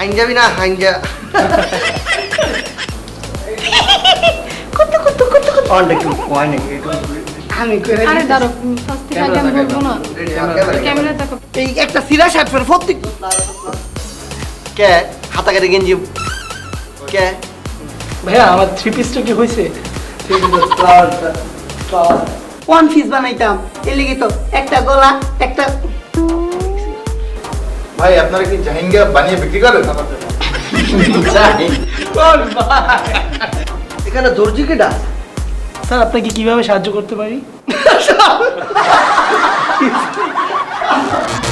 হাইন যাবি না হাইন যা কত কত কত কত অনেক কয় নাকি আমি করে আরে দাঁড়ো ফার্স্ট থেকে আমি বলব না। ক্যামেরা দেখো এই একটা সিরা শার্ট পরে প্রত্যেক কে? হাতা কেটে গেঞ্জি। কে? ভাইয়া আমার থ্রি পিসটা কি হয়েছে ওয়ান পিস বানাইতাম। এর লিগে তো একটা গলা একটা ভাই আপনারা কি জাহিঙ্গা বানিয়ে বিক্রি করেন? এখানে দর্জি কেটা স্যার আপনাকে কীভাবে সাহায্য করতে পারি?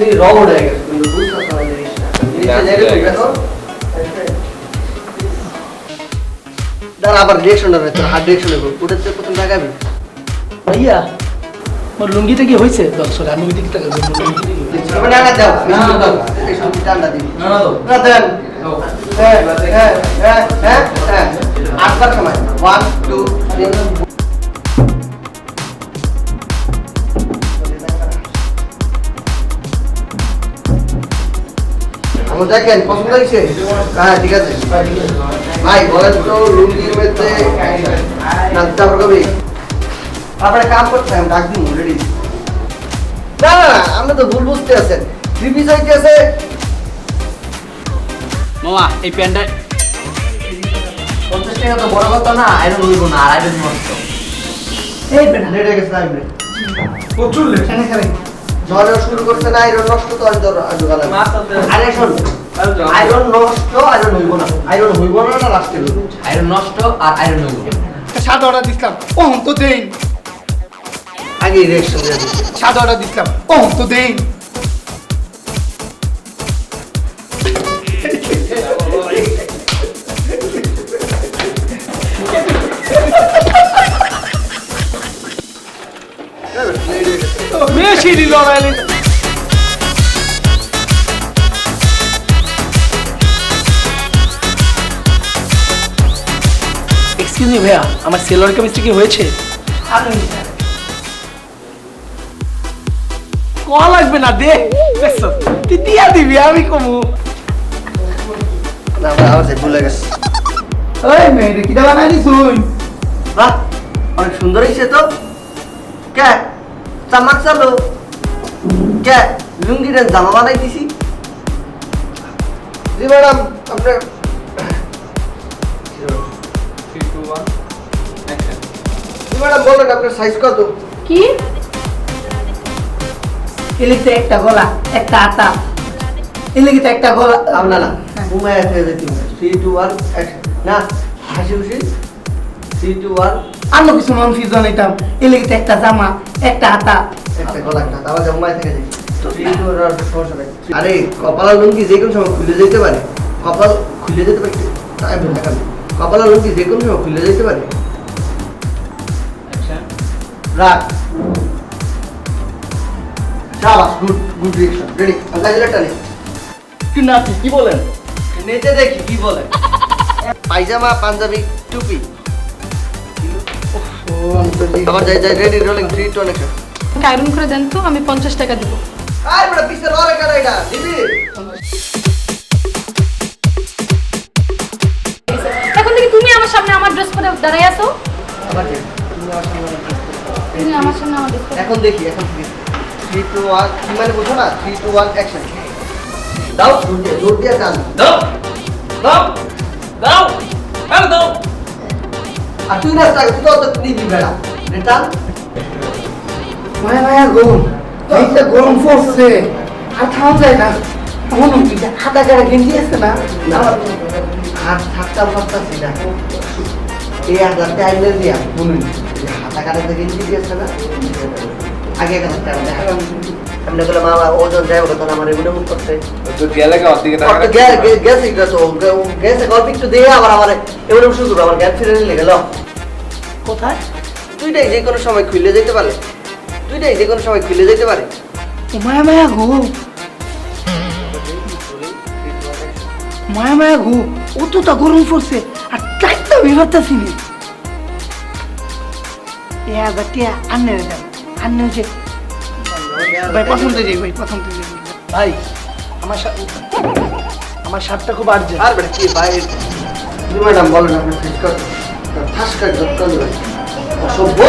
তুমি রবট হয়ে গেছো কিন্তু বুঝতে পারছ জিনিসটা জিনিসটা জায়গা ঠিক দাঁড়া আবার রিয়েকশনটা তোর হার্ড রিয়েকশন হবে ওটা প্রথম লাগাবি ভাইয়া আমার লুঙ্গিটা কি হয়েছে দর্শক আমি ওই দিকটা তবে না দাও না দাও এই সব টান্ডা দিবি না দাও না দেন হ্যাঁ হ্যাঁ হ্যাঁ হ্যাঁ হ্যাঁ আটবার সময় ওয়ান টু থ্রি আমার দেখেন পছন্দ হয়েছে? হ্যাঁ ঠিক আছে। ভাই বলেন তো লুঙ্গির মধ্যে নাচটা কবি? আপনার কাম করতে আমি ডাক দিন রেডি না না না আপনি তো ভুল বুঝতে আছেন। থ্রি পিস হইতেছে মামা এই প্যান্টটা পঞ্চাশ টাকা তো বড় কথা না আইরন হইব না আর আইরন নষ্ট এই বেটা লেট গেছে আইরন প্রচুর লেট। এখানে ঝড়ে শুরু করছে না আয়রন নষ্ট তো জোগালাম আরে শোন আয়রন নষ্ট আয়রন হইব না। আয়রন হইব না না লাস্টে আয়রন নষ্ট আর আয়রন হইব সাদা অর্ডার দিছিলাম ও তো দেই আগে দিয়ে সাদা অর্ডার দিছিলাম ও তো দেন। বেশি লড়াই এক্সকিউজ মি ভাইয়া আমার সেলোয়ার কামিজটা কি হয়েছে? ক লাগবে না দে। তুই দিয়া দিবি আমি কমু। না ভাই ভুলে গেছে। ওই বাহ অনেক সুন্দর হয়েছে তো। কে? চামাক চালো। কে? লুঙ্গিটা জামা বানাই দিছি। জি ম্যাডাম আপনার জি ম্যাডাম বলেন আপনার সাইজ কত? কি? এর লিগে তো একটা গলা একটা আতা। এর লিগে তো একটা গলা। আপনার না ঘুমায় একটা যেতে থ্রি টু ওয়ান না হাসি খুশি। থ্রি টু ওয়ান অন্য কিছু এর লিগে তো একটা জামা একটা আতা একটা গলা একটা জমায় থেকে আরে কপালা লুঙ্গি যে কোনো সময় খুলে যেতে পারে। কপাল খুলে যেতে পারে কপালা লুঙ্গি যে কোনো সময় খুলে যেতে পারে। রাখ। শাবাশ গুড গুড রিয়েকশন রেডি কি নাতি কি বলেন? নেচে দেখি কি বলে। পায়জামা পাঞ্জাবি টুপি। আবার যাই যাই রেডি রোলিং থ্রি টু অনেক আয়রন করে দেন তো আমি পঞ্চাশ টাকা দিব। আর বড় পিছে লরে কাটা এটা দিদি। এখন থেকে তুমি আমার সামনে আমার ড্রেস পরে দাঁড়াই আবার যাই। তুমি আমার সামনে আমার dress পরো। তুমি আমার সামনে আমার ড্রেস এখন দেখি এখন থ্রি টু ওয়ান কি মানে বুঝো না? থ্রি টু ওয়ান অ্যাকশন দাও জোর দিয়ে জোর দিয়ে দাও দাও দাও আরে দাও। আর তুই টাকা তো বেড়া টান মায়া মায়া গরম এইটা গরম পড়ছে আর খাওয়া যায় না মনে হাতা কাটা গেঞ্জি আছে না আমার হাত হাতটা ফাটতাছি না এই দিয়া হাতা ইঞ্জি দিয়েছে না আগে টাকা বলে মামা ওজন দেয় ওটা আমার এগুলো মুখ করতে তো গেলে কে গে- গে- গেছে গেছে ও গে- ও গেছে গল্প একটু দিয়ে আবার আমার এগুলো করব আমার গ্যাস ফিরে নিলে গেল কোথায়? দুইটাই যে কোনো সময় খুলে যেতে পারে। দুইটাই যে কোনো সময় খুলে যেতে পারে। মায়া মায়া গো মায়া মায়া গো ও তো তা গরম পড়ছে আর আমি পারতাছি না। এ হাজার টিয়া আন্নে দেন আন্নে হচ্ছে ভাই পছন্দ যাই ভাই পছন্দ যাই। ভাই আমার আমার শার্টটা খুব আর্জেন্ট আর বেটা কি ভাই ম্যাডাম বলেন আপনি ঠিক কর ঠাস করে যত্ন নেবেন অসভ্য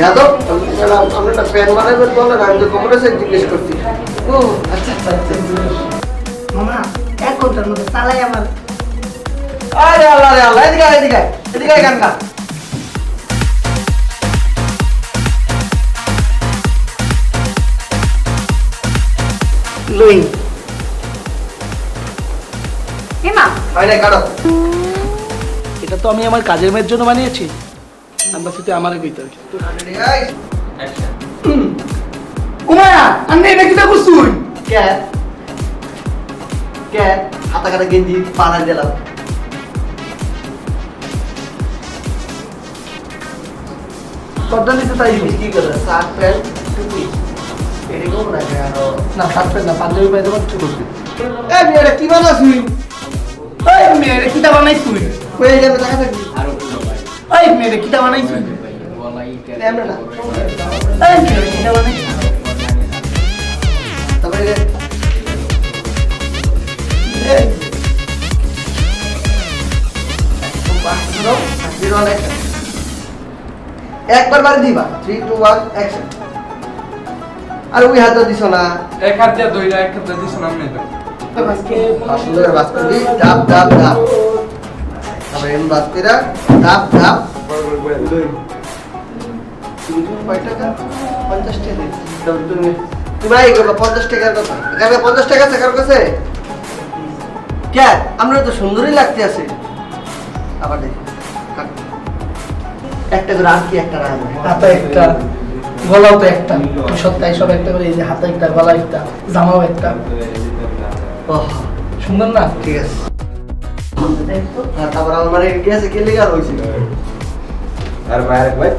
যাদব আপনি একটা প্যান বানাবেন বলেন আমি তো কমরে জিজ্ঞেস করছি। ও আচ্ছা আচ্ছা আচ্ছা। মামা এক ঘণ্টার মধ্যে চালাই আমার। আরে আল্লাহ রে আল্লাহ এদিকে এদিকে এদিকে গানটা। লই। এমা হয় না কাটো। এটা তো আমি আমার কাজের মেয়ের জন্য বানিয়েছি। তুই আমারে কইতে আর কি। হাতা কাটা গেঞ্জি দিলাম। তাই করে? শার্ট প্যান্ট টুপি? এরকম না কেন? না শার্ট প্যান্ট না পাঞ্জাবি এই মেয়েরা কি মেয়েরে বানাইছুই হয়ে যাবে দেখা থাকবি কিটা কিটা তারপরে. একবার বারে দিবা। থ্রি টু ওয়ান অ্যাকশন আর ওই হাতটা দিছ না। এক হাত দিয়ে দইরা এক হাত দিয়ে দিছ না আমি করে বাস করবি ডাব ডাব ডাব তারপরে এম বাস কইরা ডাব ডাব তুমি তুমি কয় টাকা? পঞ্চাশ টাকা। তুমি তুমি আই করবা পঞ্চাশ টাকার কথা। এখানে পঞ্চাশ টাকা আছে কারোর কাছে? কে? আমরা তো সুন্দরই লাগতে আছে। আবার দেখি। একটা করে আর কি একটা রাখবে? হাতা একটা গলাও তো একটা। সপ্তাহে সব একটা করে এই যে হাতা একটা গলা একটা জামাও একটা। সুন্দর না? ঠিক আছে। তারপর আমার মানে গেছে কে লেগে আর হয়েছিল আর মায়ের ভাই?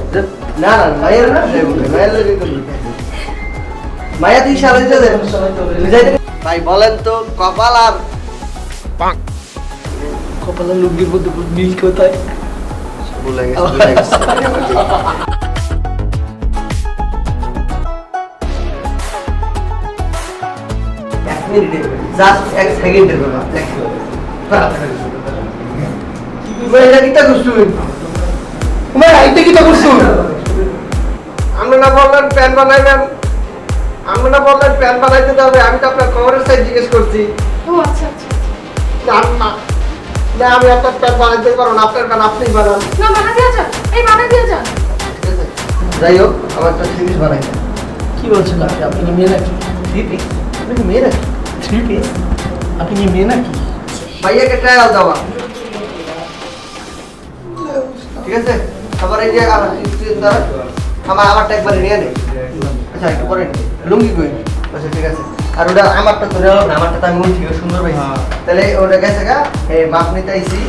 না না মায়ের না মায়ের মায়া তুই সারা দে। ভাই বলেন তো কপাল আর কপালে লুঙ্গির মধ্যে মিল কোথায়? ভুলে গেছে জাস্ট এক সেকেন্ডের ব্যাপার দেখ। আপনি না বললেন প্যান বানাইবেন না বললেন প্যান বানাইতে হবে আমি তো আপনার খবরের সাইজ জিজ্ঞেস করছি ও আচ্ছা আচ্ছা না না না আমি আপনার প্যান বানাইতে পারব না আপনার প্যান আপনি বানান না বানা দিয়ে যান এই বানা দিয়ে যান আছে যাই হোক আমার একটা জিনিস বানাইতে কি বলছেন আপনি আপনি মেয়ে নাকি? থ্রি পিস আপনি মেয়ে নাকি? থ্রি পিস আপনি মেয়ে নাকি? ভাইয়াকে ট্রায়াল দেওয়া। ঠিক আছে? আবার এই যে আমার আমার আমারটা একবার নিয়ে নে। আচ্ছা একটু পরে। লুঙ্গি কই আচ্ছা ঠিক আছে। আর ওটা আমারটা তো নেওয়া আমারটা তো আমি থেকে সুন্দর ভাই তাহলে ওটা গেছে গা? এই মাপ নিতে আইছি।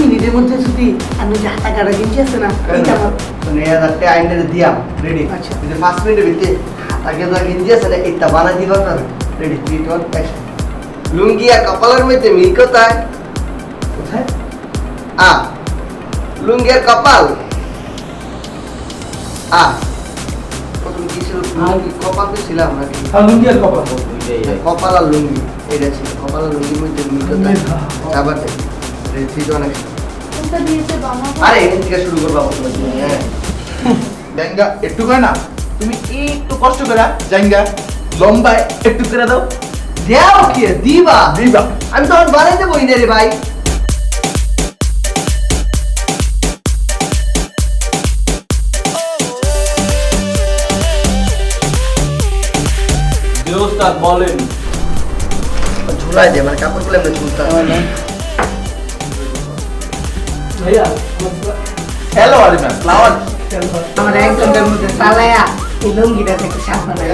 মিনিটের মধ্যে যদি যে হাতা কাটা কিনছি আছে না এইটা আমার। নিয়ে যাতে আইনের দিয়াম রেডি আচ্ছা। যদি পাঁচ মিনিটের ভিতরে হাতাকে যা গেঞ্জি আছে না এটা বানা দিবা তার ready three two one action lungi আর কপালের মধ্যে মিল কোথায়? কোথায়? আ লুঙ্গি আর কপাল। আ প্রথম কি ছিল? লুঙ্গি কপাল তো ছিলাম নাকি আর লুঙ্গি আর কপাল। কপাল আর লুঙ্গি এটা ছিল। কপাল আর লুঙ্গির মধ্যে মিল কোথায়? আবার কোনটা দিয়েছে আরে এখান থেকে শুরু করব হ্যাঁ। জাঙ্গা একটু কয় না তুমি একটু কষ্ট করে জাঙ্গা লম্বায় একটু করে দাও। দেও কি দিবা দিবা। আমি তখন বানাই দেবো ইনে রে ভাই। বলেন। ঝুলাই দে মানে কাপড় খুলে আমরা ঝুলতে হ্যালো আলিমা ফ্লাওয়ার আমার এক ঘণ্টার মধ্যে চালায়া এই লুঙ্গিটা দেখে সাপ বানাই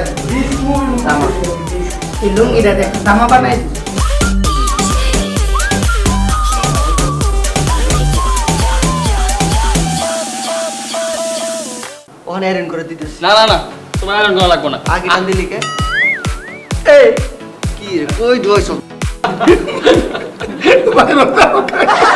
এই লুঙ্গিটা দেখে জামা বানাই। ওখানে আয়রন করে দিতেছি। না না না তোমার আয়রন করা লাগবে না। আগে টান দিলি কে? এই! কি রে কই বাইরে